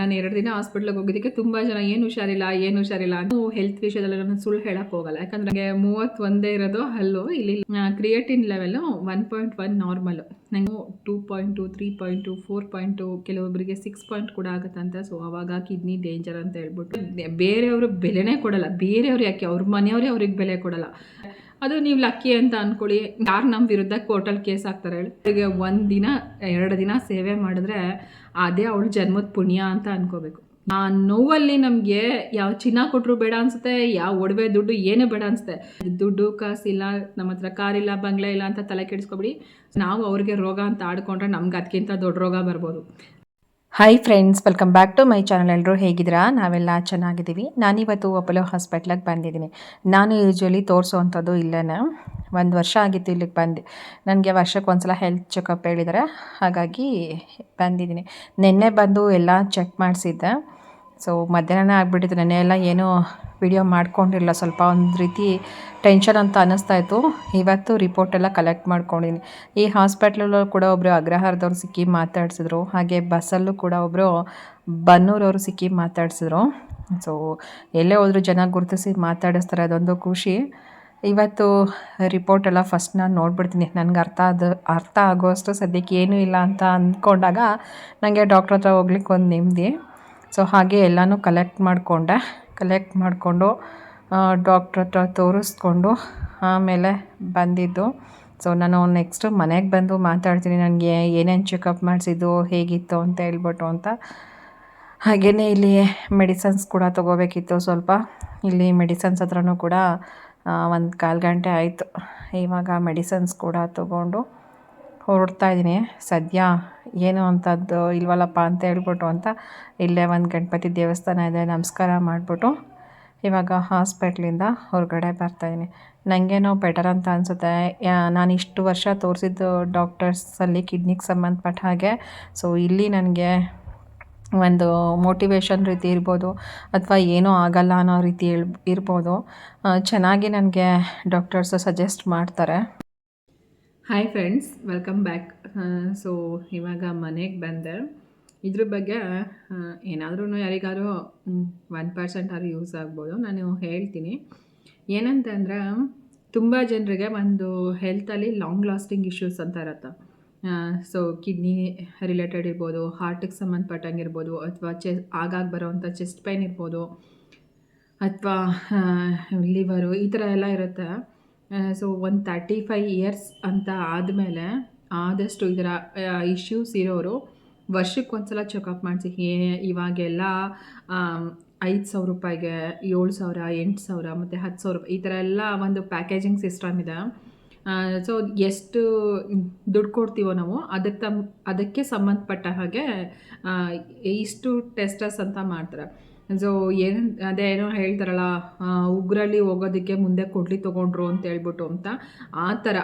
ನಾನು ಎರಡು ದಿನ ಹಾಸ್ಪಿಟ್ಲಿಗೆ ಹೋಗಿದ್ದಕ್ಕೆ ತುಂಬ ಜನ ಏನು ಹುಷಾರಿಲ್ಲ ಏನು ಹುಷಾರಿಲ್ಲ ಅಂತ ಹೆಲ್ತ್ ವಿಷಯದಲ್ಲಿ ನಾನು ಸುಳ್ಳು ಹೇಳಕ್ ಹೋಗಲ್ಲ. ಯಾಕಂದ್ರೆ ನನಗೆ ಮೂವತ್ತೊಂದೇ ಇರೋದು ಹಲ್ಲು, ಇಲ್ಲಿ creatine level one point one normal ನಂಗೆ two point two three point two four point two ಕೆಲವೊಬ್ಬರಿಗೆ ಸಿಕ್ಸ್ ಪಾಯಿಂಟ್ ಕೂಡ ಆಗುತ್ತಂತ ಸೊ ಅವಾಗ ಕಿಡ್ನಿ ಡೇಂಜರ್ ಅಂತ ಹೇಳ್ಬಿಟ್ಟು ಬೇರೆಯವರು ಬೆಲೆನೇ ಕೊಡಲ್ಲ. ಬೇರೆಯವ್ರು ಯಾಕೆ? ಅವ್ರ ಮನೆಯವರೇ ಅವ್ರಿಗೆ ಬೆಲೆ ಕೊಡಲ್ಲ. ಅದು ನೀವು ಲಕ್ಕಿ ಅಂತ ಅನ್ಕೊಳ್ಳಿ. ಯಾರು ನಮ್ಮ ವಿರುದ್ಧ ಕೋರ್ಟಲ್ಲಿ ಕೇಸ್ ಹಾಕ್ತಾರೆ ಹೇಳಿ. ಅವರಿಗೆ ಒಂದು ದಿನ, ಎರಡು ದಿನ ಸೇವೆ ಮಾಡಿದ್ರೆ ಅದೇ ಅವಳು ಜನ್ಮದ ಪುಣ್ಯ ಅಂತ ಅನ್ಕೋಬೇಕು. ಆ ನೋವಲ್ಲಿ ನಮಗೆ ಯಾವ ಚಿನ್ನ ಕೊಟ್ಟರು ಬೇಡ ಅನ್ಸುತ್ತೆ, ಯಾವ ಒಡವೆ ದುಡ್ಡು ಏನೇ ಬೇಡ ಅನ್ಸುತ್ತೆ. ದುಡ್ಡು ಕಾಸಿಲ್ಲ ನಮ್ಮ ಹತ್ರ ಕಾರಿಲ್ಲ ಬಂಗ್ಲೆ ಇಲ್ಲ ಅಂತ ತಲೆ ಕೆಡಿಸ್ಕೊಬಿಡಿ. ನಾವು ಅವ್ರಿಗೆ ರೋಗ ಅಂತ ಆಡ್ಕೊಂಡ್ರೆ ನಮ್ಗೆ ಅದಕ್ಕಿಂತ ದೊಡ್ಡ ರೋಗ ಬರ್ಬೋದು. Hi friends welcome back to my channel ಎಲ್ಲರೂ ಹೇಗಿದ್ದೀರಾ? ನಾವೆಲ್ಲ ಚೆನ್ನಾಗಿದ್ದೀವಿ. ನಾನಿವತ್ತು ಅಪೋಲೋ ಹಾಸ್ಪಿಟ್ಲಿಗೆ ಬಂದಿದ್ದೀನಿ. ನಾನು ಯೂಶ್ವಲಿ ತೋರಿಸೋವಂಥದ್ದು ಇಲ್ಲೇ ಒಂದು ವರ್ಷ ಆಗಿತ್ತು ಇಲ್ಲಿಗೆ ಬಂದು. ನನಗೆ ವರ್ಷಕ್ಕೆ ಒಂದು ಸಲ ಹೆಲ್ತ್ ಚೆಕಪ್ ಹೇಳಿದ್ದಾರೆ ಹಾಗಾಗಿ ಬಂದಿದ್ದೀನಿ. ನಿನ್ನೆ ಬಂದು ಎಲ್ಲ ಚೆಕ್ ಮಾಡಿಸಿದ್ದೆ. ಸೊ ಮಧ್ಯಾಹ್ನ ಆಗಿಬಿಟ್ಟಿತ್ತು. ನೆನ್ನೆ ಎಲ್ಲ ಏನೂ ವಿಡಿಯೋ ಮಾಡ್ಕೊಂಡಿರಲ್ಲ ಸ್ವಲ್ಪ ಒಂದು ರೀತಿ ಟೆನ್ಷನ್ ಅಂತ ಅನ್ನಿಸ್ತಾ ಇತ್ತು. ಇವತ್ತು ರಿಪೋರ್ಟ್ ಎಲ್ಲ ಕಲೆಕ್ಟ್ ಮಾಡ್ಕೊಂಡಿನಿ. ಈ ಹಾಸ್ಪಿಟ್ಲಲ್ಲೂ ಕೂಡ ಒಬ್ಬರು ಅಗ್ರಹಾರದವ್ರು ಸಿಕ್ಕಿ ಮಾತಾಡ್ಸಿದ್ರು. ಹಾಗೆ ಬಸ್ಸಲ್ಲೂ ಕೂಡ ಒಬ್ಬರು ಬನ್ನೂರವರು ಸಿಕ್ಕಿ ಮಾತಾಡ್ಸಿದ್ರು. ಸೊ ಎಲ್ಲೇ ಹೋದರೂ ಜನ ಗುರುತಿಸಿ ಮಾತಾಡಿಸ್ತಾರೆ ಅದೊಂದು ಖುಷಿ. ಇವತ್ತು ರಿಪೋರ್ಟ್ ಎಲ್ಲ ಫಸ್ಟ್ ನಾನು ನೋಡ್ಬಿಡ್ತೀನಿ. ನನಗೆ ಅರ್ಥ ಅದು ಅರ್ಥ ಆಗೋಷ್ಟು ಸದ್ಯಕ್ಕೆ ಏನೂ ಇಲ್ಲ ಅಂತ ಅಂದ್ಕೊಂಡಾಗ ನನಗೆ ಡಾಕ್ಟ್ರ್ ಹತ್ರ ಹೋಗ್ಲಿಕ್ಕೆ ಒಂದು ನೆಮ್ಮದಿ. ಸೊ ಹಾಗೆ ಎಲ್ಲನೂ ಕಲೆಕ್ಟ್ ಮಾಡಿಕೊಂಡೆ. ಕಲೆಕ್ಟ್ ಮಾಡಿಕೊಂಡು ಡಾಕ್ಟ್ರ್ ಹತ್ರ ತೋರಿಸ್ಕೊಂಡು ಆಮೇಲೆ ಬಂದಿದ್ದು. ಸೊ ನಾನು ನೆಕ್ಸ್ಟ್ ಮನೆಗೆ ಬಂದು ಮಾತಾಡ್ತೀನಿ. ನನಗೆ ಏನೇನು ಚೆಕಪ್ ಮಾಡಿಸಿದ್ದು, ಹೇಗಿತ್ತು ಅಂತ ಹೇಳ್ಬಿಟ್ಟು ಅಂತ. ಹಾಗೆಯೇ ಇಲ್ಲಿ ಮೆಡಿಸನ್ಸ್ ಕೂಡ ತೊಗೋಬೇಕಿತ್ತು ಸ್ವಲ್ಪ. ಇಲ್ಲಿ ಮೆಡಿಸನ್ಸ್ ಹತ್ರನೂ ಕೂಡ ಒಂದು ಕಾಲು ಗಂಟೆ ಆಯಿತು. ಇವಾಗ ಮೆಡಿಸನ್ಸ್ ಕೂಡ ತೊಗೊಂಡು ಹೊರಡ್ತಾ ಇದ್ದೀನಿ. ಸದ್ಯ ಏನು ಅಂಥದ್ದು ಇಲ್ವಲ್ಲಪ್ಪ ಅಂತ ಹೇಳ್ಬಿಟ್ಟು ಅಂತ ಇಲ್ಲೇ ಒಂದು ಗಣಪತಿ ದೇವಸ್ಥಾನ ಇದೆ, ನಮಸ್ಕಾರ ಮಾಡಿಬಿಟ್ಟು ಇವಾಗ ಹಾಸ್ಪಿಟ್ಲಿಂದ ಹೊರಗಡೆ ಬರ್ತಾಯಿದ್ದೀನಿ ನನಗೇನೋ ಬೆಟರ್ ಅಂತ ಅನಿಸುತ್ತೆ. ನಾನು ಇಷ್ಟು ವರ್ಷ ತೋರಿಸಿದ್ದು ಡಾಕ್ಟರ್ಸಲ್ಲಿ ಕಿಡ್ನಿಗೆ ಸಂಬಂಧಪಟ್ಟ ಹಾಗೆ. ಸೊ ಇಲ್ಲಿ ನನಗೆ ಒಂದು ಮೋಟಿವೇಶನ್ ರೀತಿ ಇರ್ಬೋದು ಅಥವಾ ಏನೂ ಆಗಲ್ಲ ಅನ್ನೋ ರೀತಿ ಇರ್ಬೋದು. ಚೆನ್ನಾಗಿ ನನಗೆ ಡಾಕ್ಟರ್ಸು ಸಜೆಸ್ಟ್ ಮಾಡ್ತಾರೆ. Hi friends welcome back so ಇವಾಗ ಮನೆಗೆ ಬಂದೆ. ಇದ್ರ ಬಗ್ಗೆ ಏನಾದ್ರೂ ಯಾರಿಗಾರು ಒನ್ ಪರ್ಸೆಂಟ್ ಆದ್ರೂ ಯೂಸ್ ಆಗ್ಬೋದು, ನಾನು ಹೇಳ್ತೀನಿ. ಏನಂತಂದ್ರೆ, ತುಂಬ ಜನರಿಗೆ ಒಂದು ಹೆಲ್ತಲ್ಲಿ ಲಾಂಗ್ ಲಾಸ್ಟಿಂಗ್ ಇಶ್ಯೂಸ್ ಅಂತ ಇರುತ್ತೆ. ಸೊ ಕಿಡ್ನಿ ರಿಲೇಟೆಡ್ ಇರ್ಬೋದು ಹಾರ್ಟಿಗೆ ಸಂಬಂಧಪಟ್ಟಂಗೆ ಇರ್ಬೋದು ಅಥವಾ ಚೆ ಆಗಾಗ ಬರೋವಂಥ ಚೆಸ್ಟ್ ಪೈನ್ ಇರ್ಬೋದು, ಅಥವಾ ಲಿವರು ಈ ಥರ ಎಲ್ಲ ಇರುತ್ತೆ. ಸೊ ಒಂದು ತರ್ಟಿ ಫೈ ಇಯರ್ಸ್ ಅಂತ ಆದಮೇಲೆ ಆದಷ್ಟು ಇದರ ಇಶ್ಯೂಸ್ ಇರೋರು ವರ್ಷಕ್ಕೆ ಒಂದು ಸಲ ಚೆಕಪ್ ಮಾಡಿಸಿ ಇವಾಗೆಲ್ಲ ಐದು ಸಾವಿರ ರೂಪಾಯಿಗೆ ಏಳು ಸಾವಿರ, ಎಂಟು ಸಾವಿರ, ಮತ್ತು ಹತ್ತು ಸಾವಿರ ರೂಪಾಯಿ ಈ ಥರ ಎಲ್ಲ ಒಂದು ಪ್ಯಾಕೇಜಿಂಗ್ ಸಿಸ್ಟಮ್ ಇದೆ. ಸೊ ಎಷ್ಟು ದುಡ್ಡು ಕೊಡ್ತೀವೋ ನಾವು ಅದಕ್ಕೆ ತಮ್ಮ ಅದಕ್ಕೆ ಸಂಬಂಧಪಟ್ಟ ಹಾಗೆ ಇಷ್ಟು ಟೆಸ್ಟಸ್ ಅಂತ ಮಾಡ್ತಾರೆ. ಸೊ ಏನು ಅದೇ ಏನೋ ಹೇಳ್ತಾರಲ್ಲ ಉಗ್ರಲ್ಲಿ ಹೋಗೋದಕ್ಕೆ ಮುಂದೆ ಕೊಡ್ಲಿ ತೊಗೊಂಡ್ರು ಅಂತ ಹೇಳ್ಬಿಟ್ಟು ಅಂತ, ಆ ಥರ.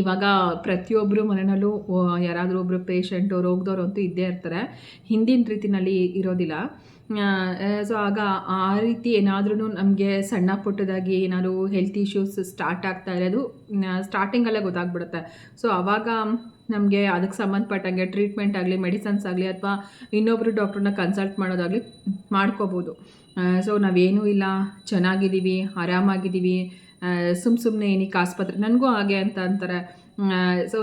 ಇವಾಗ ಪ್ರತಿಯೊಬ್ಬರು ಮನೆಯಲ್ಲೂ ಯಾರಾದರೂ ಒಬ್ಬರು ಪೇಷಂಟು ರೋಗದವ್ರು ಅಂತೂ ಇದ್ದೇ ಇರ್ತಾರೆ. ಹಿಂದಿನ ರೀತಿನಲ್ಲಿ ಇರೋದಿಲ್ಲ. ಸೊ ಆಗ ಆ ರೀತಿ ಏನಾದ್ರೂ ನಮಗೆ ಸಣ್ಣ ಪುಟ್ಟದಾಗಿ ಏನಾದರೂ ಹೆಲ್ತ್ ಇಶ್ಯೂಸ್ ಸ್ಟಾರ್ಟ್ ಆಗ್ತಾ ಇರೋದು ಸ್ಟಾರ್ಟಿಂಗಲ್ಲೇ ಗೊತ್ತಾಗ್ಬಿಡುತ್ತೆ. ಸೊ ಆವಾಗ ನಮಗೆ ಅದಕ್ಕೆ ಸಂಬಂಧಪಟ್ಟಂಗೆ ಟ್ರೀಟ್ಮೆಂಟ್ ಆಗಲಿ ಮೆಡಿಸನ್ಸ್ ಆಗಲಿ ಅಥವಾ ಇನ್ನೊಬ್ಬರು ಡಾಕ್ಟ್ರನ್ನ ಕನ್ಸಲ್ಟ್ ಮಾಡೋದಾಗಲಿ ಮಾಡ್ಕೋಬೋದು. ಸೊ ನಾವೇನೂ ಇಲ್ಲ, ಚೆನ್ನಾಗಿದ್ದೀವಿ, ಆರಾಮಾಗಿದ್ದೀವಿ ಸುಮ್ಮ ಸುಮ್ಮನೆ ಏನಕ್ಕೆ ಆಸ್ಪತ್ರೆ, ನನಗೂ ಹಾಗೆ ಅಂತ ಅಂತಾರೆ. ಸೊ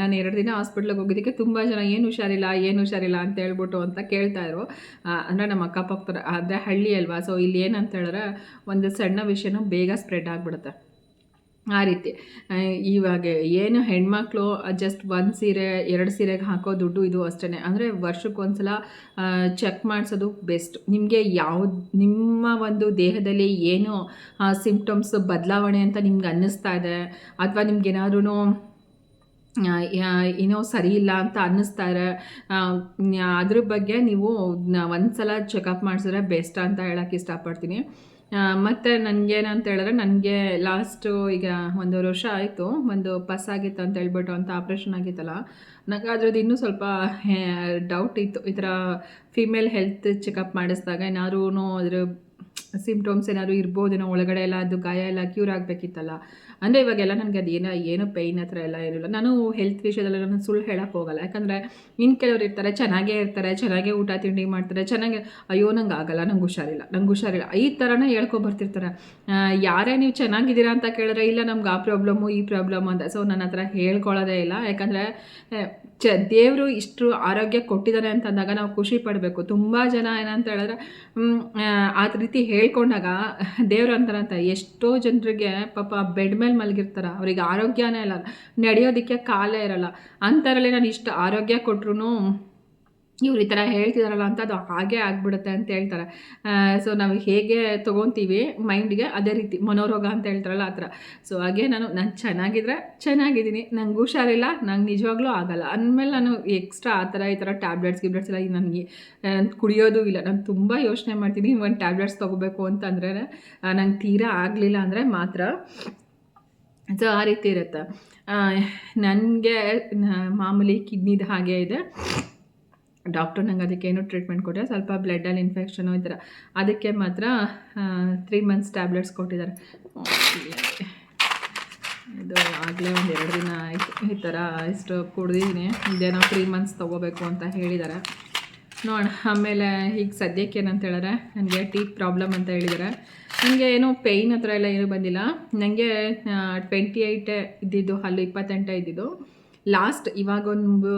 ನಾನು ಎರಡು ದಿನ ಹಾಸ್ಪಿಟ್ಲಿಗೆ ಹೋಗಿದ್ದಕ್ಕೆ ತುಂಬ ಜನ ಏನು ಹುಷಾರಿಲ್ಲ ಏನು ಹುಷಾರಿಲ್ಲ ಅಂತ ಹೇಳ್ಬಿಟ್ಟು ಅಂತ ಕೇಳ್ತಾಯಿದ್ರು ಅಂದರೆ ನಮ್ಮ ಅಕ್ಕಪಕ್ಕದ ಆದರೆ ಹಳ್ಳಿ ಅಲ್ವಾ ಸೊ ಇಲ್ಲಿ ಏನಂತ ಹೇಳಿದ್ರೆ ಒಂದು ಸಣ್ಣ ವಿಷಯನೂ ಬೇಗ ಸ್ಪ್ರೆಡ್ ಆಗಿಬಿಡುತ್ತೆ. ಆ ರೀತಿ. ಇವಾಗ ಏನು ಹೆಣ್ಮಕ್ಳು ಜಸ್ಟ್ ಒಂದು ಸೀರೆ, ಎರಡು ಸೀರೆಗೆ ಹಾಕೋ ದುಡ್ಡು ಇದು ಅಷ್ಟೇ ಅಂದರೆ ವರ್ಷಕ್ಕೊಂದು ಸಲ ಚೆಕ್ ಮಾಡಿಸೋದು ಬೆಸ್ಟ್ ನಿಮಗೆ ಯಾವ್ದು, ನಿಮ್ಮ ಒಂದು ದೇಹದಲ್ಲಿ ಏನು ಸಿಂಪ್ಟಮ್ಸ್ ಬದಲಾವಣೆ ಅಂತ ನಿಮ್ಗೆ ಅನ್ನಿಸ್ತಾ ಇದೆ? ಅಥವಾ ನಿಮ್ಗೇನಾದ್ರೂ ಏನೋ ಸರಿ ಇಲ್ಲ ಅಂತ ಅನ್ನಿಸ್ತಾ ಇದೆ? ಅದ್ರ ಬಗ್ಗೆ ನೀವು ಒಂದು ಸಲ ಚೆಕಪ್ ಮಾಡಿಸಿದ್ರೆ ಬೆಸ್ಟ್ ಅಂತ ಹೇಳೋಕ್ಕೆ ಇಷ್ಟಪಡ್ತೀನಿ. ಮತ್ತು ನನಗೇನಂತ ಹೇಳಿದ್ರೆ ನನಗೆ ಲಾಸ್ಟು ಈಗ ಒಂದೂವರೆ ವರ್ಷ ಆಯಿತು. ಒಂದು ಪಸ್ ಆಗಿತ್ತು ಅಂತ ಹೇಳ್ಬಿಟ್ಟು ಅಂತ ಆಪ್ರೇಷನ್ ಆಗಿತ್ತಲ್ಲ. ನನಗೆ ಅದ್ರದ್ದು ಇನ್ನೂ ಸ್ವಲ್ಪ ಡೌಟ್ ಇತ್ತು. ಈ ಥರ ಫಿಮೇಲ್ ಹೆಲ್ತ್ ಚೆಕಪ್ ಮಾಡಿಸಿದಾಗ ಏನಾದ್ರೂ ಅದ್ರ ಸಿಮ್ಟಮ್ಸ್ ಏನಾದರೂ ಇರ್ಬೋದೇನೋ ಒಳಗಡೆ ಎಲ್ಲ ಅದು ಗಾಯ ಎಲ್ಲ ಕ್ಯೂರ್ ಆಗಬೇಕಿತ್ತಲ್ಲ. ಅಂದರೆ ಇವಾಗೆಲ್ಲ ನನಗೆ ಅದು ಏನೋ ಏನೋ ಪೈನ್ ಹತ್ರ ಎಲ್ಲ ಏನಿಲ್ಲ. ನಾನು ಹೆಲ್ತ್ ವಿಷಯದಲ್ಲಿ ನಾನು ಸುಳ್ಳು ಹೇಳೋಕ್ಕೆ ಹೋಗಲ್ಲ. ಯಾಕಂದರೆ ಇನ್ನು ಕೆಲವ್ರು ಇರ್ತಾರೆ ಚೆನ್ನಾಗೇ ಇರ್ತಾರೆ ಚೆನ್ನಾಗೇ ಊಟ ತಿಂಡಿ ಮಾಡ್ತಾರೆ ಚೆನ್ನಾಗಿ ಅಯ್ಯೋ ನಂಗೆ ಆಗಲ್ಲ ನಂಗೆ ಹುಷಾರಿಲ್ಲ ನಂಗೆ ಹುಷಾರಿಲ್ಲ. ಈ ಥರನೇ ಹೇಳ್ಕೊಬರ್ತಿರ್ತಾರೆ ಯಾರೇ ನೀವು ಚೆನ್ನಾಗಿದ್ದೀರಾ ಅಂತ ಕೇಳಿದ್ರೆ ಇಲ್ಲ ನಮ್ಗೆ ಆ ಪ್ರಾಬ್ಲಮ್ಮು ಈ ಪ್ರಾಬ್ಲಮ್ ಅಂತ. ಸೊ ನನ್ನ ಹತ್ರ ಹೇಳ್ಕೊಳ್ಳೋದೇ ಇಲ್ಲ. ಯಾಕಂದರೆ ಚ ದೇವರು ಇಷ್ಟು ಆರೋಗ್ಯ ಕೊಟ್ಟಿದ್ದಾರೆ ಅಂತಂದಾಗ ನಾವು ಖುಷಿ ಪಡಬೇಕು. ತುಂಬ ಜನ ಏನಂತ ಹೇಳಿದ್ರೆ ಆ, ರೀತಿ ಹೇಳ್ಕೊಂಡಾಗ ದೇವ್ರ ಅಂತಾರಂತ, ಎಷ್ಟೋ ಜನರಿಗೆ ಪಾಪ ಬೆಡ್ ಮೇಲೆ ಮಲಗಿರ್ತಾರ, ಅವ್ರಿಗೆ ಆರೋಗ್ಯನೇ ಇಲ್ಲ, ನಡೆಯೋದಕ್ಕೆ ಕಾಲೇ ಇರಲ್ಲ. ಅಂಥರಲ್ಲಿ ನಾನು ಇಷ್ಟು ಆರೋಗ್ಯ ಕೊಟ್ರು ಇವ್ರು ಈ ಥರ ಹೇಳ್ತಿದಾರಲ್ಲ ಅಂತ ಅದು ಹಾಗೆ ಆಗ್ಬಿಡುತ್ತೆ ಅಂತ ಹೇಳ್ತಾರೆ. ಸೊ ನಾವು ಹೇಗೆ ತೊಗೊತೀವಿ ಮೈಂಡ್ಗೆ ಅದೇ ರೀತಿ, ಮನೋರೋಗ ಅಂತ ಹೇಳ್ತಾರಲ್ಲ ಆ ಥರ ಸೊ ಹಾಗೆ ನಾನು ನಾನು ಚೆನ್ನಾಗಿದ್ರೆ ಚೆನ್ನಾಗಿದ್ದೀನಿ, ನಂಗೆ ಹುಷಾರಿಲ್ಲ, ನಂಗೆ ನಿಜವಾಗ್ಲೂ ಆಗಲ್ಲ. ಅಂದಮೇಲೆ ನಾನು ಎಕ್ಸ್ಟ್ರಾ ಆ ಥರ ಈ ಥರ ಟ್ಯಾಬ್ಲೆಟ್ಸ್ ಗಿಬ್ಲೆಟ್ಸ್ ಎಲ್ಲ ನನಗೆ ಕುಡಿಯೋದು ಇಲ್ಲ. ನಾನು ತುಂಬ ಯೋಚನೆ ಮಾಡ್ತೀನಿ ಒಂದು ಟ್ಯಾಬ್ಲೆಟ್ಸ್ ತೊಗೋಬೇಕು ಅಂತಂದ್ರೆ ನಂಗೆ ತೀರಾ ಆಗಲಿಲ್ಲ ಅಂದರೆ ಮಾತ್ರ. ಸೊ ಆ ರೀತಿ ಇರುತ್ತೆ. ನನಗೆ ಮಾಮೂಲಿ ಕಿಡ್ನಿದು ಹಾಗೆ ಇದೆ. ಡಾಕ್ಟರ್ ನಂಗೆ ಅದಕ್ಕೆ ಏನೋ ಟ್ರೀಟ್ಮೆಂಟ್ ಕೊಟ್ಟರೆ ಸ್ವಲ್ಪ ಬ್ಲಡ್ಡಲ್ಲಿ ಇನ್ಫೆಕ್ಷನು ಈ ಥರ. ಅದಕ್ಕೆ ಮಾತ್ರ ತ್ರೀ ಮಂತ್ಸ್ ಟ್ಯಾಬ್ಲೆಟ್ಸ್ ಕೊಟ್ಟಿದ್ದಾರೆ. ಇದು ಆಗಲೇ ಒಂದು ಎರಡು ದಿನ ಆಯಿತು. ಈ ಥರ ಇಷ್ಟು ಕುಡ್ದಿದ್ದೀನಿ. ಇದೇನೋ ತ್ರೀ ಮಂತ್ಸ್ ತೊಗೋಬೇಕು ಅಂತ ಹೇಳಿದ್ದಾರೆ. ನೋಡೋಣ. ಆಮೇಲೆ ಈಗ ಸದ್ಯಕ್ಕೆ ಏನಂತ ಹೇಳಿದ್ರೆ, ನನಗೆ ಟೀ ಪ್ರಾಬ್ಲಮ್ ಅಂತ ಹೇಳಿದ್ದಾರೆ. ನನಗೆ ಏನು ಪೇಯ್ನ್ ಹತ್ರ ಎಲ್ಲ ಏನು ಬಂದಿಲ್ಲ. ನನಗೆ ಟ್ವೆಂಟಿ ಏಯ್ಟೇ ಇದ್ದಿದ್ದು, ಅಲ್ಲಿ ಇಪ್ಪತ್ತೆಂಟೇ ಇದ್ದಿದ್ದು. ಲಾಸ್ಟ್ ಇವಾಗ ಒಂದು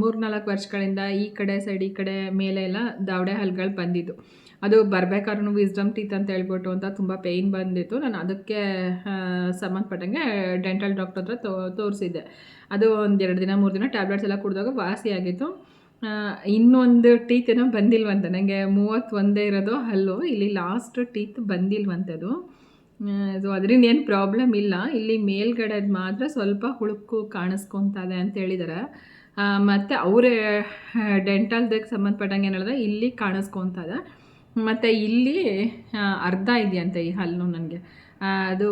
ಮೂರು ನಾಲ್ಕು ವರ್ಷಗಳಿಂದ ಈ ಕಡೆ ಸೈಡ್ ಈ ಕಡೆ ಮೇಲೆ ಎಲ್ಲ ದಾವಡೆ ಹಲ್ಗಳು ಬಂದಿದ್ದು. ಅದು ಬರಬೇಕಾದ್ರೂ ವಿಸ್ಡಮ್ ಟೀತ್ ಅಂತ ಹೇಳ್ಬಿಟ್ಟು ಅಂತ ತುಂಬ ಪೇಯ್ನ್ ಬಂದಿತ್ತು. ನಾನು ಅದಕ್ಕೆ ಸಂಬಂಧಪಟ್ಟಂಗೆ ಡೆಂಟಲ್ ಡಾಕ್ಟರ್ ಹತ್ರ ತೋರಿಸಿದ್ದೆ. ಅದು ಒಂದು ಎರಡು ದಿನ, ಮೂರು ದಿನ ಟ್ಯಾಬ್ಲೆಟ್ಸ್ ಎಲ್ಲ ಕುಡಿದಾಗ ವಾಸಿ ಆಗಿತ್ತು. ಇನ್ನೊಂದು ಟೀತ್ ಏನೋ ಬಂದಿಲ್ವಂತೆ. ನನಗೆ ಮೂವತ್ತೊಂದೇ ಇರೋದು ಹಲ್ಲು. ಇಲ್ಲಿ ಲಾಸ್ಟ್ ಟೀತ್ ಬಂದಿಲ್ವಂತೆ ಅದು. ಸೊ ಅದರಿಂದ ಏನು ಪ್ರಾಬ್ಲಮ್ ಇಲ್ಲ. ಇಲ್ಲಿ ಮೇಲ್ಗಡೆದು ಮಾತ್ರ ಸ್ವಲ್ಪ ಹುಳುಕು ಕಾಣಿಸ್ಕೊತದೆ ಅಂತ ಹೇಳಿದ್ದಾರೆ ಮತ್ತು ಅವರೇ ಡೆಂಟಲ್ದಕ್ಕೆ ಸಂಬಂಧಪಟ್ಟಂಗೆ ಏನು ಹೇಳಿದ್ರೆ ಇಲ್ಲಿ ಕಾಣಿಸ್ಕೊತದೆ. ಮತ್ತು ಇಲ್ಲಿ ಅರ್ಧ ಇದೆಯಂತೆ ಈ ಹಲ್ಲು ನನಗೆ. ಅದು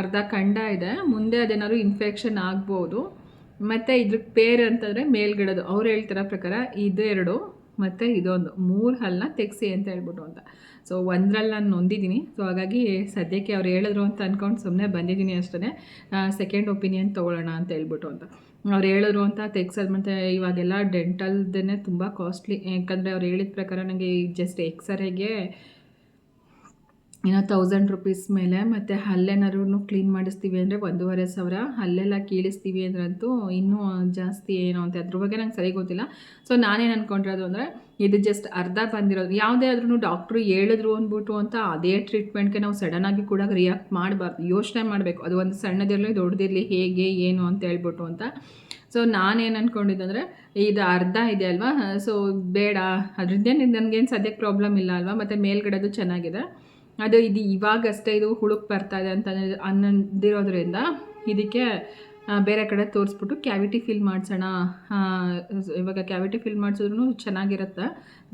ಅರ್ಧ ಖಂಡ ಇದೆ. ಮುಂದೆ ಅದೇನಾದ್ರು ಇನ್ಫೆಕ್ಷನ್ ಆಗ್ಬೋದು. ಮತ್ತು ಇದ್ರ ಪೇರ್ ಅಂತಂದರೆ ಮೇಲ್ಗಡೆದು. ಅವ್ರು ಹೇಳ್ತಿರೋ ಪ್ರಕಾರ ಇದೆರಡು ಮತ್ತು ಇದೊಂದು. ಮೂರು ಹಲ್ಲನ್ನ ತೆಗ್ಸಿ ಅಂತ ಹೇಳ್ಬಿಟ್ಟು ಅಂತ. ಸೊ ಒಂದರಲ್ಲಿ ನಾನು ನೊಂದಿದ್ದೀನಿ. ಸೊ ಹಾಗಾಗಿ ಸದ್ಯಕ್ಕೆ ಅವ್ರು ಹೇಳಿದ್ರು ಅಂತ ಅಂದ್ಕೊಂಡು ಸುಮ್ಮನೆ ಬಂದಿದ್ದೀನಿ ಅಷ್ಟೇ ಸೆಕೆಂಡ್ ಒಪಿನಿಯನ್ ತೊಗೊಳ್ಳೋಣ ಅಂತ ಹೇಳ್ಬಿಟ್ಟು ಅಂತ. ಅವ್ರು ಹೇಳಿದ್ರು ಅಂತ ತೆಗ್ಸೋದು ಮತ್ತು ಇವಾಗೆಲ್ಲ ಡೆಂಟಲ್ದೇ ತುಂಬ ಕಾಸ್ಟ್ಲಿ ಯಾಕಂದರೆ ಅವ್ರು ಹೇಳಿದ ಪ್ರಕಾರ ನನಗೆ ಜಸ್ಟ್ ಎಕ್ಸರೆಗೆ ಏನೋ ತೌಸಂಡ್ ರುಪೀಸ್ ಮೇಲೆ ಮತ್ತು ಹಲ್ಲೇನಾದ್ರೂ ಕ್ಲೀನ್ ಮಾಡಿಸ್ತೀವಿ ಅಂದರೆ ಒಂದೂವರೆ ಸಾವಿರ. ಹಲ್ಲೆಲ್ಲ ಕೀಳಿಸ್ತೀವಿ ಅಂದ್ರಂತೂ ಇನ್ನೂ ಜಾಸ್ತಿ ಏನು ಅಂತ. ಅದ್ರ ಬಗ್ಗೆ ನಂಗೆ ಸರಿ ಗೊತ್ತಿಲ್ಲ. ಸೊ ನಾನೇನು ಅಂದ್ಕೊಂಡಿರೋದು ಅಂದರೆ, ಇದು ಜಸ್ಟ್ ಅರ್ಧ ಬಂದಿರೋದು. ಯಾವುದೇ ಆದ್ರೂ ಡಾಕ್ಟ್ರು ಹೇಳಿದ್ರು ಅಂದ್ಬಿಟ್ಟು ಅಂತ ಅದೇ ಟ್ರೀಟ್ಮೆಂಟ್ಗೆ ನಾವು ಸಡನ್ನಾಗಿ ಕೂಡ ರಿಯಾಕ್ಟ್ ಮಾಡಬಾರ್ದು. ಯೋಚನೆ ಮಾಡಬೇಕು. ಅದು ಒಂದು ಸಣ್ಣದಿರಲಿ, ದೊಡ್ಡದಿರಲಿ ಹೇಗೆ, ಏನು ಅಂತ ಹೇಳ್ಬಿಟ್ಟು ಅಂತ. ಸೊ ನಾನೇನು ಅಂದ್ಕೊಂಡಿದ್ದೆ ಅಂದರೆ, ಇದು ಅರ್ಧ ಇದೆ ಅಲ್ವಾ? ಸೊ ಬೇಡ. ಅದರಿಂದ ನನಗೇನು ಸದ್ಯಕ್ಕೆ ಪ್ರಾಬ್ಲಮ್ ಇಲ್ಲ ಅಲ್ವಾ? ಮತ್ತು ಮೇಲ್ಗಡೆದು ಚೆನ್ನಾಗಿದೆ. ಅದು ಇದು ಇವಾಗಷ್ಟೇ ಇದು ಹುಳುಕ್ ಬರ್ತಾ ಇದೆ ಅಂತ ಅನ್ನದಿರೋದ್ರಿಂದ ಇದಕ್ಕೆ ಬೇರೆ ಕಡೆ ತೋರಿಸ್ಬಿಟ್ಟು ಕ್ಯಾವಿಟಿ ಫಿಲ್ ಮಾಡಿಸೋಣ. ಇವಾಗ ಕ್ಯಾವಿಟಿ ಫಿಲ್ ಮಾಡಿಸಿದ್ರು ಚೆನ್ನಾಗಿರುತ್ತೆ.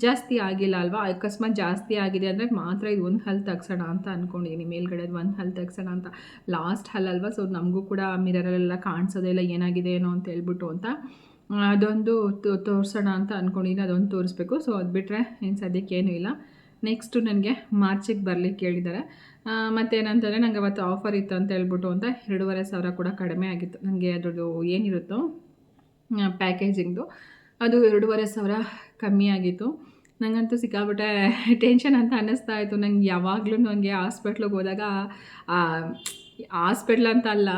ಜಾಸ್ತಿ ಆಗಿಲ್ಲ ಅಲ್ವಾ? ಅಕಸ್ಮಾತ್ ಜಾಸ್ತಿ ಆಗಿದೆ ಅಂದರೆ ಮಾತ್ರ ಇದು ಒಂದು ಹಲ್ ತೆಗ್ಸೋಣ ಅಂತ ಅಂದ್ಕೊಂಡಿದ್ದೀನಿ ಮೇಲ್ಗಡೆದು ಒಂದು ಹಲ್ ತೆಗ್ಸೋಣ ಅಂತ. ಲಾಸ್ಟ್ ಹಲ್ ಅಲ್ವಾ? ಸೊ ನಮಗೂ ಕೂಡ ಮಿರರಲ್ಲೆಲ್ಲ ಕಾಣಿಸೋದೇ ಇಲ್ಲ ಏನಾಗಿದೆ ಏನೋ ಅಂತ ಹೇಳ್ಬಿಟ್ಟು ಅಂತ. ಅದೊಂದು ತೋರಿಸೋಣ ಅಂತ ಅಂದ್ಕೊಂಡಿದ್ದೀನಿ ಅದೊಂದು ತೋರಿಸ್ಬೇಕು. ಸೊ ಅದು ಬಿಟ್ಟರೆ ಏನು ಸದ್ಯಕ್ಕೆ ಏನೂ ಇಲ್ಲ. ನೆಕ್ಸ್ಟು ನನಗೆ ಮಾರ್ಚಿಗೆ ಬರಲಿಕ್ಕೆ ಹೇಳಿದ್ದಾರೆ ಮತ್ತು ಏನಂತಂದರೆ ನನಗೆ ಅವತ್ತು ಆಫರ್ ಇತ್ತು ಅಂತ ಹೇಳ್ಬಿಟ್ಟು ಅಂತ ಎರಡೂವರೆ ಸಾವಿರ ಕೂಡ ಕಡಿಮೆ ಆಗಿತ್ತು. ನನಗೆ ಅದ್ರದ್ದು ಏನಿರುತ್ತೋ ಪ್ಯಾಕೇಜಿಂಗ್ದು ಅದು ಎರಡೂವರೆ ಸಾವಿರ ಕಮ್ಮಿ ಆಗಿತ್ತು. ನನಗಂತೂ ಸಿಕ್ಕಾಬಿಟ್ಟೆ ಟೆನ್ಷನ್ ಅಂತ ಅನ್ನಿಸ್ತಾ ಇತ್ತು. ನಂಗೆ ಯಾವಾಗಲೂ ನನಗೆ ಹಾಸ್ಪಿಟ್ಲಿಗೆ ಹೋದಾಗ ಹಾಸ್ಪಿಟ್ಲ್ ಅಂತ ಅಲ್ಲ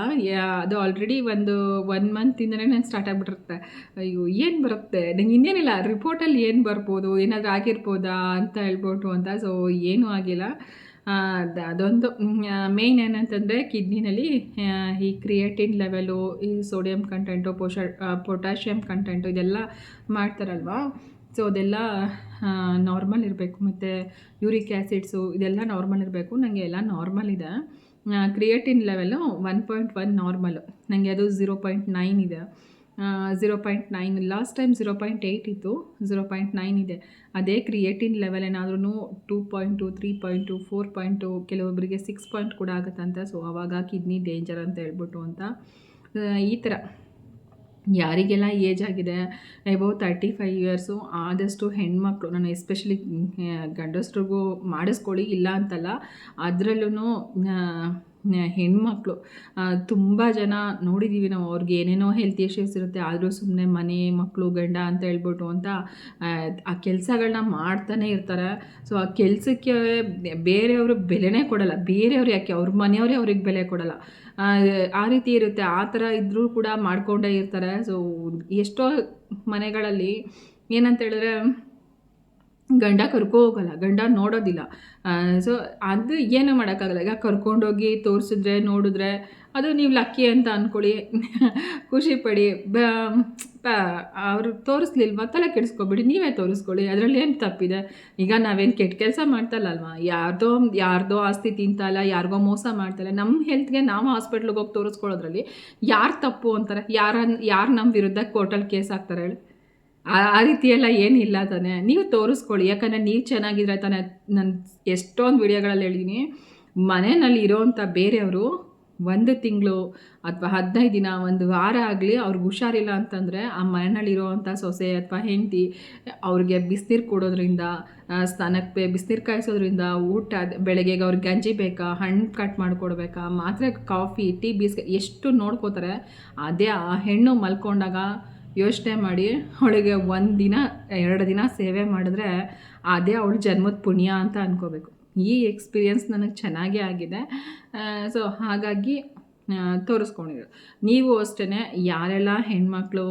ಅದು ಆಲ್ರೆಡಿ ಒಂದು ಒನ್ ಮಂತಿಂದನೇ ನಾನು ಸ್ಟಾರ್ಟ್ ಆಗಿಬಿಟ್ಟಿರುತ್ತೆ. ಅಯ್ಯೋ, ಏನು ಬರುತ್ತೆ? ನಂಗೆ ಇನ್ನೇನಿಲ್ಲ ರಿಪೋರ್ಟಲ್ಲಿ ಏನು ಬರ್ಬೋದು, ಏನಾದರೂ ಆಗಿರ್ಬೋದಾ ಅಂತ ಹೇಳ್ಬೋದು ಅಂತ ಸೊ ಏನೂ ಆಗಿಲ್ಲ. ಅದೊಂದು ಮೇಯ್ನ್ ಏನಂತಂದರೆ ಕಿಡ್ನಿನಲ್ಲಿ ಈ ಕ್ರಿಯೇಟಿನ್ ಲೆವೆಲು ಈ ಸೋಡಿಯಂ ಕಂಟೆಂಟು ಪೋಷ ಪೊಟ್ಯಾಷಿಯಂ ಕಂಟೆಂಟು ಇದೆಲ್ಲ ಮಾಡ್ತಾರಲ್ವಾ? ಸೊ ಅದೆಲ್ಲ ನಾರ್ಮಲ್ ಇರಬೇಕು. ಮತ್ತು ಯೂರಿಕ್ ಆ್ಯಸಿಡ್ಸು ಇದೆಲ್ಲ ನಾರ್ಮಲ್ ಇರಬೇಕು. ನನಗೆ ಎಲ್ಲ ನಾರ್ಮಲ್ ಇದೆ. Creatine level one point one normal ನನಗೆ ಅದು ಝೀರೋ ಪಾಯಿಂಟ್ ನೈನ್ ಇದೆ. Zero point nine last time zero point eight ಇತ್ತು ಝೀರೋ ಪಾಯಿಂಟ್ ನೈನ್ ಇದೆ. ಅದೇ ಕ್ರಿಯೇಟಿನ್ ಲೆವೆಲ್ ಏನಾದ್ರೂ two point three point four point ಕೆಲವೊಬ್ಬರಿಗೆ ಸಿಕ್ಸ್ ಪಾಯಿಂಟ್ ಕೂಡ ಆಗುತ್ತಂತ. ಸೊ ಅವಾಗ ಕಿಡ್ನಿ ಡೇಂಜರ್ ಅಂತ ಹೇಳ್ಬಿಟ್ಟು ಅಂತ ಈ ಥರ ಯಾರಿಗೆಲ್ಲ ಏಜ್ ಆಗಿದೆ ಎಬೌವ್ ತರ್ಟಿ ಫೈವ್ ಇಯರ್ಸು ಆದಷ್ಟು ಹೆಣ್ಮಕ್ಳು ನಾನು ಎಸ್ಪೆಷಲಿ ಗಂಡಸ್ರಿಗೂ ಮಾಡಿಸ್ಕೊಳ್ಳಿ ಇಲ್ಲ ಅಂತಲ್ಲ ಅದರಲ್ಲೂ ಹೆಣ್ಮಕ್ಳು. ತುಂಬ ಜನ ನೋಡಿದ್ದೀವಿ ನಾವು ಅವ್ರಿಗೆ ಏನೇನೋ ಹೆಲ್ತ್ ಇಶ್ಯೂಸ್ ಇರುತ್ತೆ, ಆದರೂ ಸುಮ್ಮನೆ ಮನೆ ಮಕ್ಕಳು ಗಂಡ ಅಂತ ಹೇಳ್ಬಿಟ್ಟು ಅಂತ, ಆ ಕೆಲಸಗಳನ್ನ ಮಾಡ್ತಾನೆ ಇರ್ತಾರೆ. ಸೊ ಆ ಕೆಲಸಕ್ಕೆ ಬೇರೆಯವರು ಬೆಲೆನೇ ಕೊಡಲ್ಲ. ಬೇರೆಯವ್ರು ಯಾಕೆ? ಅವ್ರ ಮನೆಯವರೇ ಅವ್ರಿಗೆ ಬೆಲೆ ಕೊಡಲ್ಲ. ಆ ರೀತಿ ಇರುತ್ತೆ. ಆ ಥರ ಇದ್ದರೂ ಕೂಡ ಮಾಡ್ಕೊಂಡೇ ಇರ್ತಾರೆ. ಸೊ ಎಷ್ಟೋ ಮನೆಗಳಲ್ಲಿ ಏನಂತ ಹೇಳಿದ್ರೆ ಗಂಡ ಕರ್ಕೊ ಹೋಗಲ್ಲ ಗಂಡ ನೋಡೋದಿಲ್ಲ. ಸೊ ಅದು ಏನೂ ಮಾಡೋಕ್ಕಾಗಲ್ಲ. ಈಗ ಕರ್ಕೊಂಡೋಗಿ ತೋರಿಸಿದ್ರೆ, ನೋಡಿದ್ರೆ ಅದು ನೀವು ಲಕ್ಕಿ ಅಂತ ಅಂದ್ಕೊಳ್ಳಿ ಖುಷಿ ಪಡಿ. ಅವರು ತೋರಿಸ್ಲಿಲ್ವಾ? ತಲೆ ಕೆಡಿಸ್ಕೊಬಿಡಿ, ನೀವೇ ತೋರಿಸ್ಕೊಳ್ಳಿ. ಅದರಲ್ಲಿ ಏನು ತಪ್ಪಿದೆ? ಈಗ ನಾವೇನು ಕೆಟ್ಟ ಕೆಲಸ ಮಾಡ್ತಲ್ಲಲ್ವಾ ಯಾರ್ದೋ ಯಾರ್ದೋ ಆಸ್ತಿ ತಿಂತಲ್ಲ ಯಾರಿಗೋ ಮೋಸ ಮಾಡ್ತಲ್ಲ ನಮ್ಮ ಹೆಲ್ತ್ಗೆ ನಾವು ಹಾಸ್ಪಿಟ್ಲಿಗೆ ಹೋಗಿ ತೋರಿಸ್ಕೊಳ್ಳೋದ್ರಲ್ಲಿ ಯಾರು ತಪ್ಪು ಅಂತಾರೆ? ಯಾರನ್ನ ಯಾರು ನಮ್ಮ ವಿರುದ್ಧ ಕೋರ್ಟಲ್ಲಿ ಕೇಸ್ ಹಾಕ್ತಾರೆ ಹೇಳಿ? ಆ ರೀತಿಯೆಲ್ಲ ಏನಿಲ್ಲ ತಾನೆ. ನೀವು ತೋರಿಸ್ಕೊಳ್ಳಿ. ಯಾಕಂದರೆ ನೀವು ಚೆನ್ನಾಗಿದ್ರೆ ತಾನೆ. ನಾನು ಎಷ್ಟೊಂದು ವಿಡಿಯೋಗಳಲ್ಲಿ ಹೇಳಿದ್ದೀನಿ ಮನೆಯಲ್ಲಿ ಇರೋವಂಥ ಬೇರೆಯವರು ಒಂದು ತಿಂಗಳು ಅಥವಾ ಹದಿನೈದು ದಿನ, ಒಂದು ವಾರ ಆಗಲಿ ಅವ್ರಿಗೆ ಹುಷಾರಿಲ್ಲ ಅಂತಂದರೆ ಆ ಮನೆಯಲ್ಲಿರೋವಂಥ ಸೊಸೆ ಅಥವಾ ಹೆಂಡತಿ ಅವ್ರಿಗೆ ಬಿಸಿನೀರು ಕೊಡೋದ್ರಿಂದ ಸ್ನಾನಕ್ಕೆ ಬಿಸಿನೀರು ಕಾಯಿಸೋದ್ರಿಂದ ಊಟ ಬೆಳಗ್ಗೆ ಅವ್ರಿಗೆ ಗಂಜಿ ಬೇಕಾ, ಹಣ್ಣು ಕಟ್ ಮಾಡಿಕೊಡ್ಬೇಕಾ ಮಾತ್ರೆ ಕಾಫಿ, ಟೀ, ಬಿಸ್ಕೆ, ಎಷ್ಟು ನೋಡ್ಕೋತಾರೆ. ಅದೇ ಆ ಹೆಣ್ಣು ಮಲ್ಕೊಂಡಾಗ ಯೋಚನೆ ಮಾಡಿ ಅವಳಿಗೆ ಒಂದು ದಿನ, ಎರಡು ದಿನ ಸೇವೆ ಮಾಡಿದ್ರೆ ಅದೇ ಅವಳ ಜನ್ಮದ ಪುಣ್ಯ ಅಂತ ಅಂದ್ಕೋಬೇಕು ಈ ಎಕ್ಸ್ಪೀರಿಯೆನ್ಸ್ ನನಗೆ ಚೆನ್ನಾಗೇ ಆಗಿದೆ. ಸೊ ಹಾಗಾಗಿ ತೋರಿಸ್ಕೊಂಡಿರು ನೀವು ಅಷ್ಟೇ ಯಾರೆಲ್ಲ ಹೆಣ್ಮಕ್ಳು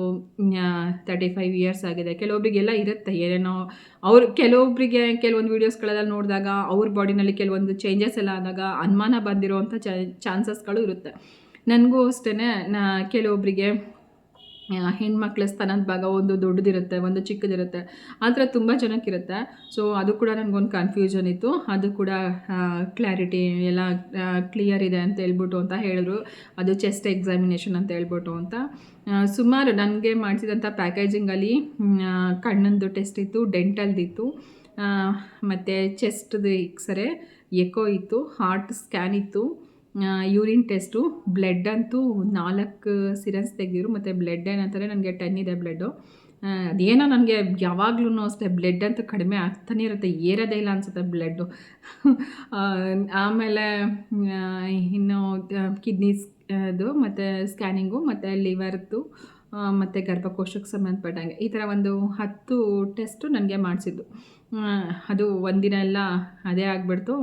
ತರ್ಟಿ ಫೈವ್ ಇಯರ್ಸ್ ಆಗಿದೆ ಕೆಲವೊಬ್ಬರಿಗೆಲ್ಲ ಇರುತ್ತೆ. ಏನೇನೋ ಅವ್ರು ಕೆಲವೊಬ್ಬರಿಗೆ ಕೆಲವೊಂದು ವೀಡಿಯೋಸ್ಗಳೆಲ್ಲ ನೋಡಿದಾಗ, ಅವ್ರ ಬಾಡಿನಲ್ಲಿ ಕೆಲವೊಂದು ಚೇಂಜಸ್ ಎಲ್ಲ ಆದಾಗ ಅನುಮಾನ ಬಂದಿರೋವಂಥ ಚಾನ್ಸಸ್ಗಳು ಇರುತ್ತೆ. ನನಗೂ ಅಷ್ಟೇ ನಾ ಕೆಲವೊಬ್ಬರಿಗೆ ಹೆಣ್ಮಕ್ಳ ಸ್ಥಾನದ ಭಾಗ ಒಂದು ದೊಡ್ಡದಿರುತ್ತೆ, ಒಂದು ಚಿಕ್ಕದಿರುತ್ತೆ. ಆ ಥರ ತುಂಬ ಜನಕ್ಕಿರುತ್ತೆ. ಸೊ ಅದು ಕೂಡ ನನಗೊಂದು ಕನ್ಫ್ಯೂಷನ್ ಇತ್ತು. ಅದು ಕೂಡ ಕ್ಲಾರಿಟಿ ಎಲ್ಲ ಕ್ಲಿಯರ್ ಇದೆ ಅಂತ ಹೇಳ್ಬಿಟ್ಟು ಅಂತ ಹೇಳಿದ್ರು. ಅದು ಚೆಸ್ಟ್ ಎಕ್ಸಾಮಿನೇಷನ್ ಅಂತ ಹೇಳ್ಬಿಟ್ಟು ಅಂತ. ಸುಮಾರು ನನಗೆ ಮಾಡಿಸಿದಂಥ ಪ್ಯಾಕೇಜಿಂಗಲ್ಲಿ ಕಣ್ಣಂದು ಟೆಸ್ಟ್ ಇತ್ತು ಡೆಂಟಲ್ದಿತ್ತು ಮತ್ತು ಚೆಸ್ಟ್ದು ಎಕ್ಸರೆ ಎಕೋ ಇತ್ತು ಹಾರ್ಟ್ ಸ್ಕ್ಯಾನ್ ಇತ್ತು. ಯೂರಿನ್ ಟೆಸ್ಟು ಬ್ಲಡ್ ಅಂತೂ ನಾಲ್ಕು ಸಿರನ್ಸ್ ತೆಗೆದಿರು ಮತ್ತು ಬ್ಲಡ್ ಏನಂತಾರೆ, ನನಗೆ ಟೆನ್ ಇದೆ ಬ್ಲಡ್ಡು ಅದೇನೋ ನನಗೆ ಯಾವಾಗ್ಲೂ ಅಷ್ಟೇ ಬ್ಲಡ್ ಅಂತೂ ಕಡಿಮೆ ಆಗ್ತಾನೆ ಇರುತ್ತೆ, ಏರೋದೇ ಇಲ್ಲ ಅನಿಸುತ್ತೆ ಬ್ಲಡ್ಡು ಆಮೇಲೆ ಇನ್ನು ಕಿಡ್ನೀಸ್ ಅದು, ಮತ್ತು ಸ್ಕ್ಯಾನಿಂಗು ಮತ್ತು ಲಿವರ್ದು ಮತ್ತು ಗರ್ಭಕೋಶಕ್ಕೆ ಸಂಬಂಧಪಟ್ಟಂಗೆ. ಈ ಥರ ಒಂದು ಹತ್ತು ಟೆಸ್ಟು ನನಗೆ ಮಾಡಿಸಿದ್ದು. ಅದು ಒಂದಿನ ಎಲ್ಲ ಅದೇ ಆಗಿಬಿಡ್ತು.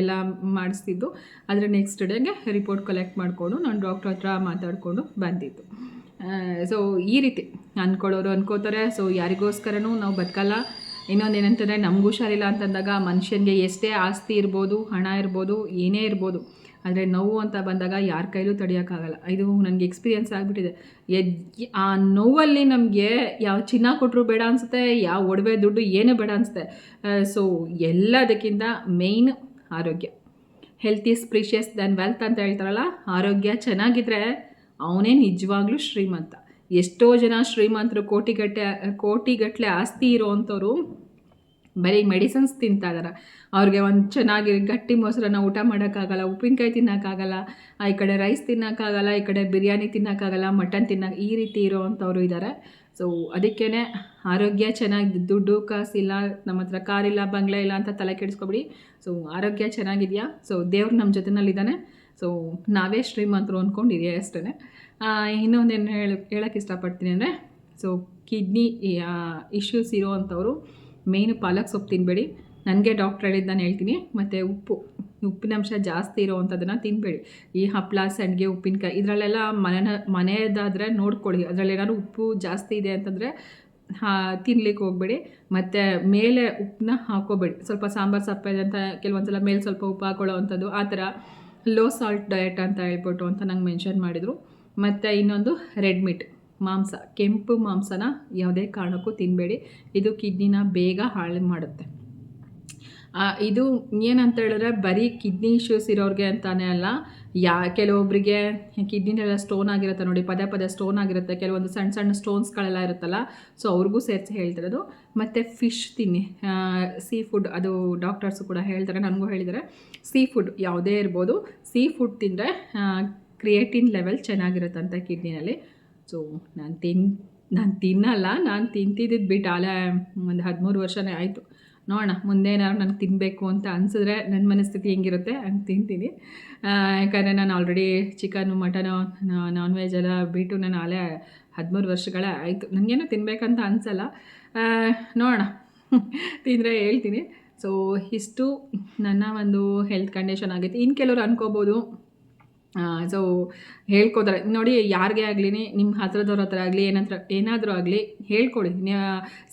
ಎಲ್ಲ ಮಾಡಿಸ್ತಿದ್ದು. ಆದರೆ ನೆಕ್ಸ್ಟ್ ಡೇಗೆ ರಿಪೋರ್ಟ್ ಕಲೆಕ್ಟ್ ಮಾಡಿಕೊಂಡು ನಾನು ಡಾಕ್ಟ್ರ್ ಹತ್ರ ಮಾತಾಡಿಕೊಂಡು ಬಂದಿದ್ದು. ಸೊ ಈ ರೀತಿ ಅಂದ್ಕೊಳ್ಳೋರು ಅನ್ಕೋತಾರೆ. ಸೊ ಯಾರಿಗೋಸ್ಕರನೂ ನಾವು ಬದುಕಲ್ಲ. ಇನ್ನೊಂದು ಏನಂತಂದರೆ ನಮಗೂ ಹುಷಾರಿಲ್ಲ ಅಂತಂದಾಗ ಮನುಷ್ಯನಿಗೆ ಎಷ್ಟೇ ಆಸ್ತಿ ಇರ್ಬೋದು, ಹಣ ಇರ್ಬೋದು, ಏನೇ ಇರ್ಬೋದು ಆದರೆ ನೋವು ಅಂತ ಬಂದಾಗ ಯಾರ ಕೈಲೂ ತಡೆಯೋಕ್ಕಾಗಲ್ಲ. ಇದು ನನಗೆ ಎಕ್ಸ್ಪೀರಿಯೆನ್ಸ್ ಆಗಿಬಿಟ್ಟಿದೆ. ಆ ನೋವಲ್ಲಿ ನಮಗೆ ಯಾವ ಚಿನ್ನ ಕೊಟ್ಟರು ಬೇಡ ಅನಿಸುತ್ತೆ, ಯಾವ ಒಡವೆ ದುಡ್ಡು ಏನೂ ಬೇಡ ಅನಿಸುತ್ತೆ. ಸೊ ಎಲ್ಲದಕ್ಕಿಂತ ಮೇಯ್ನ್ ಆರೋಗ್ಯ. Health is precious then wealth ಅಂತ ಹೇಳ್ತಾರಲ್ಲ, ಆರೋಗ್ಯ ಚೆನ್ನಾಗಿದ್ದರೆ ಅವನೇ ನಿಜವಾಗ್ಲೂ ಶ್ರೀಮಂತ. ಎಷ್ಟೋ ಜನ ಶ್ರೀಮಂತರು ಕೋಟಿಗಟ್ಟೆ ಕೋಟಿಗಟ್ಟಲೆ ಆಸ್ತಿ ಇರೋವಂಥವ್ರು ಬರೀ ಮೆಡಿಸನ್ಸ್ ತಿಂತಾ ಇದ್ದಾರೆ ಅವ್ರಿಗೆ ಒಂದು ಚೆನ್ನಾಗಿ ಗಟ್ಟಿ ಮೊಸರನ್ನ ಊಟ ಮಾಡೋಕ್ಕಾಗಲ್ಲ, ಉಪ್ಪಿನಕಾಯಿ ತಿನ್ನೋಕ್ಕಾಗಲ್ಲ ಈ ಕಡೆ ರೈಸ್ ತಿನ್ನೋಕ್ಕಾಗಲ್ಲ, ಈ ಕಡೆ ಬಿರಿಯಾನಿ ತಿನ್ನೋಕ್ಕಾಗಲ್ಲ ಮಟನ್ ತಿನ್ನೋಕೆ, ಈ ರೀತಿ ಇರೋವಂಥವ್ರು ಇದ್ದಾರೆ ಸೊ ಅದಕ್ಕೇ ಆರೋಗ್ಯ ಚೆನ್ನಾಗಿ ದುಡ್ಡು ಕಾಸಿಲ್ಲ, ನಮ್ಮ ಹತ್ರ ಕಾರಿಲ್ಲ ಬಂಗ್ಲೆ ಇಲ್ಲ ಅಂತ ತಲೆ ಕೆಡಿಸ್ಕೊಬಿಡಿ. ಸೊ ಆರೋಗ್ಯ ಚೆನ್ನಾಗಿದೆಯಾ? ಸೊ ದೇವ್ರು ನಮ್ಮ ಜೊತೆನಲ್ಲಿದ್ದಾನೆ. ಸೊ ನಾವೇ ಶ್ರೀಮಂತರು ಅಂದ್ಕೊಂಡಿದೆಯಾ ಅಷ್ಟೇ ಇನ್ನೊಂದೇನು ಹೇಳಿ ಹೇಳೋಕ್ಕೆ ಇಷ್ಟಪಡ್ತೀನಿ ಅಂದರೆ ಸೊ ಕಿಡ್ನಿ ಇಶ್ಯೂಸ್ ಇರೋವಂಥವ್ರು ಮೇಯ್ನು ಪಾಲಕ್ ಸೊಪ್ಪು ತಿನ್ನಬೇಡಿ ನನಗೆ ಡಾಕ್ಟ್ರ್ ಹೇಳಿದ್ದು ನಾನು ಹೇಳ್ತೀನಿ. ಮತ್ತು ಉಪ್ಪು ಉಪ್ಪಿನಂಶ ಜಾಸ್ತಿ ಇರೋವಂಥದ್ದನ್ನು ತಿನ್ನಬೇಡಿ ಈ ಹಪ್ಪಳ ಸಂಡಿಗೆ ಉಪ್ಪಿನಕಾಯಿ, ಇದರಲ್ಲೆಲ್ಲ ಮನೆನ, ಮನೆಯದಾದರೆ ನೋಡ್ಕೊಳ್ಳಿ. ಅದರಲ್ಲಿ ಏನಾದ್ರು ಉಪ್ಪು ಜಾಸ್ತಿ ಇದೆ ಅಂತಂದರೆ, ಹಾ, ತಿನ್ಲಿಕ್ಕೆ ಹೋಗಬೇಡಿ. ಮತ್ತು ಮೇಲೆ ಉಪ್ಪನ್ನ ಹಾಕೋಬೇಡಿ ಸ್ವಲ್ಪ ಸಾಂಬಾರು ಸಪ್ಪೆ ಅಂತ ಕೆಲವೊಂದು ಸಲ ಮೇಲೆ ಸ್ವಲ್ಪ ಉಪ್ಪು ಹಾಕೊಳ್ಳೋ ಅಂಥದ್ದು ಆ ಥರ ಲೋ ಸಾಲ್ಟ್ ಡಯಟ್ ಅಂತ ಹೇಳ್ಬಿಟ್ಟು ಅಂತ ನಂಗೆ ಮೆನ್ಷನ್ ಮಾಡಿದರು. ಮತ್ತು ಇನ್ನೊಂದು ರೆಡ್ ಮೀಟ್. ಮಾಂಸ, ಕೆಂಪು ಮಾಂಸನ ಯಾವುದೇ ಕಾರಣಕ್ಕೂ ತಿನ್ನಬೇಡಿ ಇದು ಕಿಡ್ನಿನ ಬೇಗ ಹಾಳು ಮಾಡುತ್ತೆ. ಇದು ಏನಂತ ಹೇಳಿದ್ರೆ ಬರೀ ಕಿಡ್ನಿ ಇಶ್ಯೂಸ್ ಇರೋರಿಗೆ ಅಂತಾನೆ ಅಲ್ಲ, ಯಾ ಕೆಲವೊಬ್ಬರಿಗೆ ಕಿಡ್ನಿನೆಲ್ಲ ಸ್ಟೋನ್ ಆಗಿರುತ್ತೆ ನೋಡಿ, ಪದೇ ಪದೇ ಸ್ಟೋನ್ ಆಗಿರುತ್ತೆ. ಕೆಲವೊಂದು ಸಣ್ಣ ಸಣ್ಣ ಸ್ಟೋನ್ಸ್ಗಳೆಲ್ಲ ಇರುತ್ತಲ್ಲ ಸೊ ಅವ್ರಿಗೂ ಸೇರಿಸಿ ಹೇಳ್ತಿರೋದು ಮತ್ತು ಫಿಶ್ ತಿನ್ನಿ ಸೀ ಫುಡ್ ಅದು ಡಾಕ್ಟರ್ಸು ಕೂಡ ಹೇಳ್ತಾರೆ, ನನಗೂ ಹೇಳಿದರೆ ಸೀ ಫುಡ್ ಯಾವುದೇ ಇರ್ಬೋದು ಸೀ ಫುಡ್ ತಿಂದರೆ ಕ್ರಿಯೇಟಿನ್ ಲೆವೆಲ್ ಚೆನ್ನಾಗಿರುತ್ತಂತೆ ಕಿಡ್ನಿನಲ್ಲಿ. ಸೊ ನಾನು ತಿನ್, ನಾನು ತಿನ್ನಲ್ಲ, ನಾನು ತಿಂತಿದ್ದಿದ್ದು ಬಿಟ್ಟು ಆಲೇ ಒಂದು ಹದಿಮೂರು ವರ್ಷವೇ ಆಯಿತು. ನೋಡೋಣ, ಮುಂದೆ ಏನಾದ್ರು ನನಗೆ ತಿನ್ನಬೇಕು ಅಂತ ಅನಿಸಿದ್ರೆ ನನ್ನ ಮನಸ್ಥಿತಿ ಹೆಂಗಿರುತ್ತೆ, ಹಂಗೆ ತಿಂತೀನಿ. ಯಾಕಂದರೆ ನಾನು already chicken mutton non veg ಎಲ್ಲ ಬಿಟ್ಟು ನಾನು ಆಲೇ ಹದಿಮೂರು ವರ್ಷಗಳೇ ಆಯಿತು. ನನಗೇನು ತಿನ್ನಬೇಕಂತ ಅನಿಸಲ್ಲ. ನೋಡೋಣ. ತಿಂದರೆ ಹೇಳ್ತೀನಿ. ಸೊ ಇಷ್ಟು ನನ್ನ ಒಂದು ಹೆಲ್ತ್ ಕಂಡೀಷನ್ ಆಗೈತೆ ಇನ್ನು ಕೆಲವರು ಅನ್ಕೋಬೋದು. ಸೊ ಹೇಳ್ಕೋತಾರೆ ನೋಡಿ, ಯಾರಿಗೆ ಆಗಲಿ ನಿಮ್ಮ ಹತ್ರದವ್ರ ಹತ್ರ ಆಗಲಿ, ಏನಂತರ, ಏನಾದರೂ ಆಗಲಿ, ಹೇಳ್ಕೊಡಿ.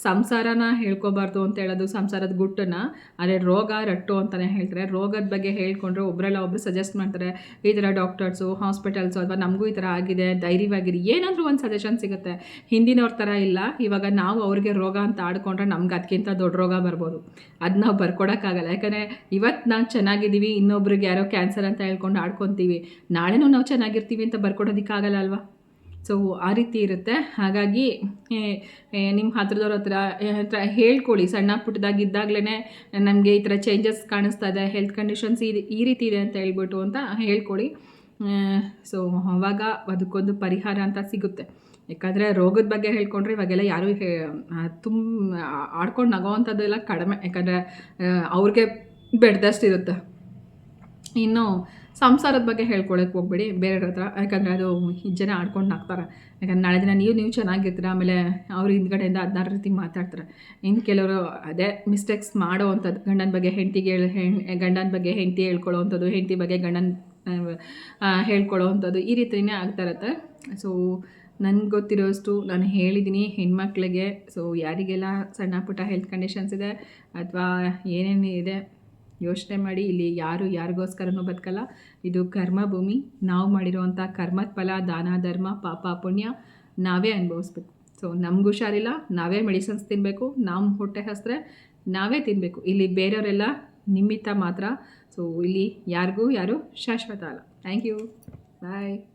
ಸಂಸಾರನ ಹೇಳ್ಕೊಬಾರ್ದು ಅಂತ ಹೇಳೋದು, ಸಂಸಾರದ ಗುಟ್ಟನ್ನು ಆದರೆ ರೋಗ, ರಟ್ಟು ಅಂತಲೇ ಹೇಳ್ತಾರೆ. ರೋಗದ ಬಗ್ಗೆ ಹೇಳ್ಕೊಂಡ್ರೆ ಒಬ್ಬರೆಲ್ಲ ಒಬ್ಬರು ಸಜೆಸ್ಟ್ ಮಾಡ್ತಾರೆ, ಈ ಥರ ಡಾಕ್ಟರ್ಸು ಹಾಸ್ಪಿಟಲ್ಸು ಅಥವಾ ನಮಗೂ ಈ ಥರ ಆಗಿದೆ, ಧೈರ್ಯವಾಗಿರಿ. ಏನಾದರೂ ಒಂದು ಸಜೆಷನ್ ಸಿಗುತ್ತೆ. ಹಿಂದಿನವ್ರ ಥರ ಇಲ್ಲ, ಇವಾಗ ನಾವು ಅವ್ರಿಗೆ ರೋಗ ಅಂತ ಆಡ್ಕೊಂಡ್ರೆ ನಮ್ಗೆ ಅದಕ್ಕಿಂತ ದೊಡ್ಡ ರೋಗ ಬರ್ಬೋದು. ಅದು ನಾವು ಬರ್ಕೊಡೋಕ್ಕಾಗಲ್ಲ. ಯಾಕಂದರೆ ಇವತ್ತು ನಾವು ಚೆನ್ನಾಗಿದ್ದೀವಿ, ಇನ್ನೊಬ್ರಿಗೆ ಯಾರೋ ಕ್ಯಾನ್ಸರ್ ಅಂತ ಹೇಳ್ಕೊಂಡು ಆಡ್ಕೊತೀವಿ. ನಾಳೆನೂ ನಾವು ಚೆನ್ನಾಗಿರ್ತೀವಿ ಅಂತ ಬರ್ಕೊಡೋದಕ್ಕಾಗಲ್ಲ ಅಲ್ವಾ? ಸೊ ಆ ರೀತಿ ಇರುತ್ತೆ. ಹಾಗಾಗಿ ನಿಮ್ಮ ಹತ್ರದವ್ರ ಹತ್ರ ಹತ್ರ ಹೇಳ್ಕೊಳ್ಳಿ ಸಣ್ಣ ಪುಟ್ಟದಾಗಿದ್ದಾಗಲೇ ನಮಗೆ ಈ ಥರ ಚೇಂಜಸ್ ಕಾಣಿಸ್ತಾ ಇದೆ ಹೆಲ್ತ್ ಕಂಡೀಷನ್ಸ್ ಈ ಈ ರೀತಿ ಇದೆ ಅಂತ ಹೇಳ್ಬಿಟ್ಟು ಅಂತ ಹೇಳ್ಕೊಳ್ಳಿ ಸೊ ಅವಾಗ ಅದಕ್ಕೊಂದು ಪರಿಹಾರ ಅಂತ ಸಿಗುತ್ತೆ. ಯಾಕಂದರೆ ರೋಗದ ಬಗ್ಗೆ ಹೇಳ್ಕೊಂಡ್ರೆ ಇವಾಗೆಲ್ಲ ಯಾರೂ ತುಂಬ ಆಡ್ಕೊಂಡು ನಗೋವಂಥದ್ದೆಲ್ಲ ಕಡಿಮೆ. ಯಾಕಂದರೆ ಅವ್ರಿಗೆ ಬೆಡ್ದಷ್ಟಿರುತ್ತೆ. ಇನ್ನು ಸಂಸಾರದ ಬಗ್ಗೆ ಹೇಳ್ಕೊಳಕ್ಕೆ ಹೋಗ್ಬೇಡಿ, ಬೇರೆಯವ್ರ ಹತ್ರ. ಯಾಕಂದರೆ ಅದು ಜನ ಆಡ್ಕೊಂಡು ಹಾಕ್ತಾರೆ. ಯಾಕಂದ್ರೆ ನಾಳೆ ದಿನ ನೀವು ನೀವು ಚೆನ್ನಾಗಿರ್ತೀರ, ಆಮೇಲೆ ಅವ್ರ ಹಿಂದ್ಗಡೆಯಿಂದ ಹದಿನಾರು ರೀತಿ ಮಾತಾಡ್ತಾರೆ. ಇನ್ನು ಕೆಲವರು ಅದೇ ಮಿಸ್ಟೇಕ್ಸ್ ಮಾಡೋ ಅಂಥದ್ದು ಗಂಡನ ಬಗ್ಗೆ ಹೆಂಡ್ತಿಗೆ ಗಂಡನ ಬಗ್ಗೆ ಹೆಂಡತಿ ಹೇಳ್ಕೊಳ್ಳೋ ಅಂಥದ್ದು ಹೆಂಡತಿ ಬಗ್ಗೆ ಗಂಡನ ಹೇಳ್ಕೊಳ್ಳೋ ಅಂಥದ್ದು ಈ ರೀತಿಯೇ ಆಗ್ತಾ ಇರುತ್ತೆ. ಸೊ ನನಗೆ ಗೊತ್ತಿರೋಷ್ಟು ನಾನು ಹೇಳಿದ್ದೀನಿ ಹೆಣ್ಮಕ್ಳಿಗೆ. ಸೊ ಯಾರಿಗೆಲ್ಲ ಸಣ್ಣ ಪುಟ್ಟ ಹೆಲ್ತ್ ಕಂಡೀಷನ್ಸ್ ಇದೆ, ಅಥವಾ ಏನೇನು ಇದೆ ಯೋಚನೆ ಮಾಡಿ ಇಲ್ಲಿ ಯಾರು ಯಾರಿಗೋಸ್ಕರನೂ ಬದುಕಲ್ಲ. ಇದು ಕರ್ಮ ಭೂಮಿ. ನಾವು ಮಾಡಿರೋವಂಥ ಕರ್ಮದ ಫಲ, ದಾನ, ಧರ್ಮ, ಪಾಪ, ಪುಣ್ಯ ನಾವೇ ಅನುಭವಿಸ್ಬೇಕು. ಸೊ ನಮ್ಗೆ ಹುಷಾರಿಲ್ಲ. ನಾವೇ ಮೆಡಿಸಿನ್ಸ್ ತಿನ್ನಬೇಕು ನಮ್ಮ ಹೊಟ್ಟೆ ಹಸ್ರೆ ನಾವೇ ತಿನ್ನಬೇಕು ಇಲ್ಲಿ ಬೇರೆಯವರೆಲ್ಲ ನಿಮಿತ್ತ ಮಾತ್ರ. ಸೊ ಇಲ್ಲಿ ಯಾರಿಗೂ ಯಾರು ಶಾಶ್ವತ ಅಲ್ಲ. Thank you bye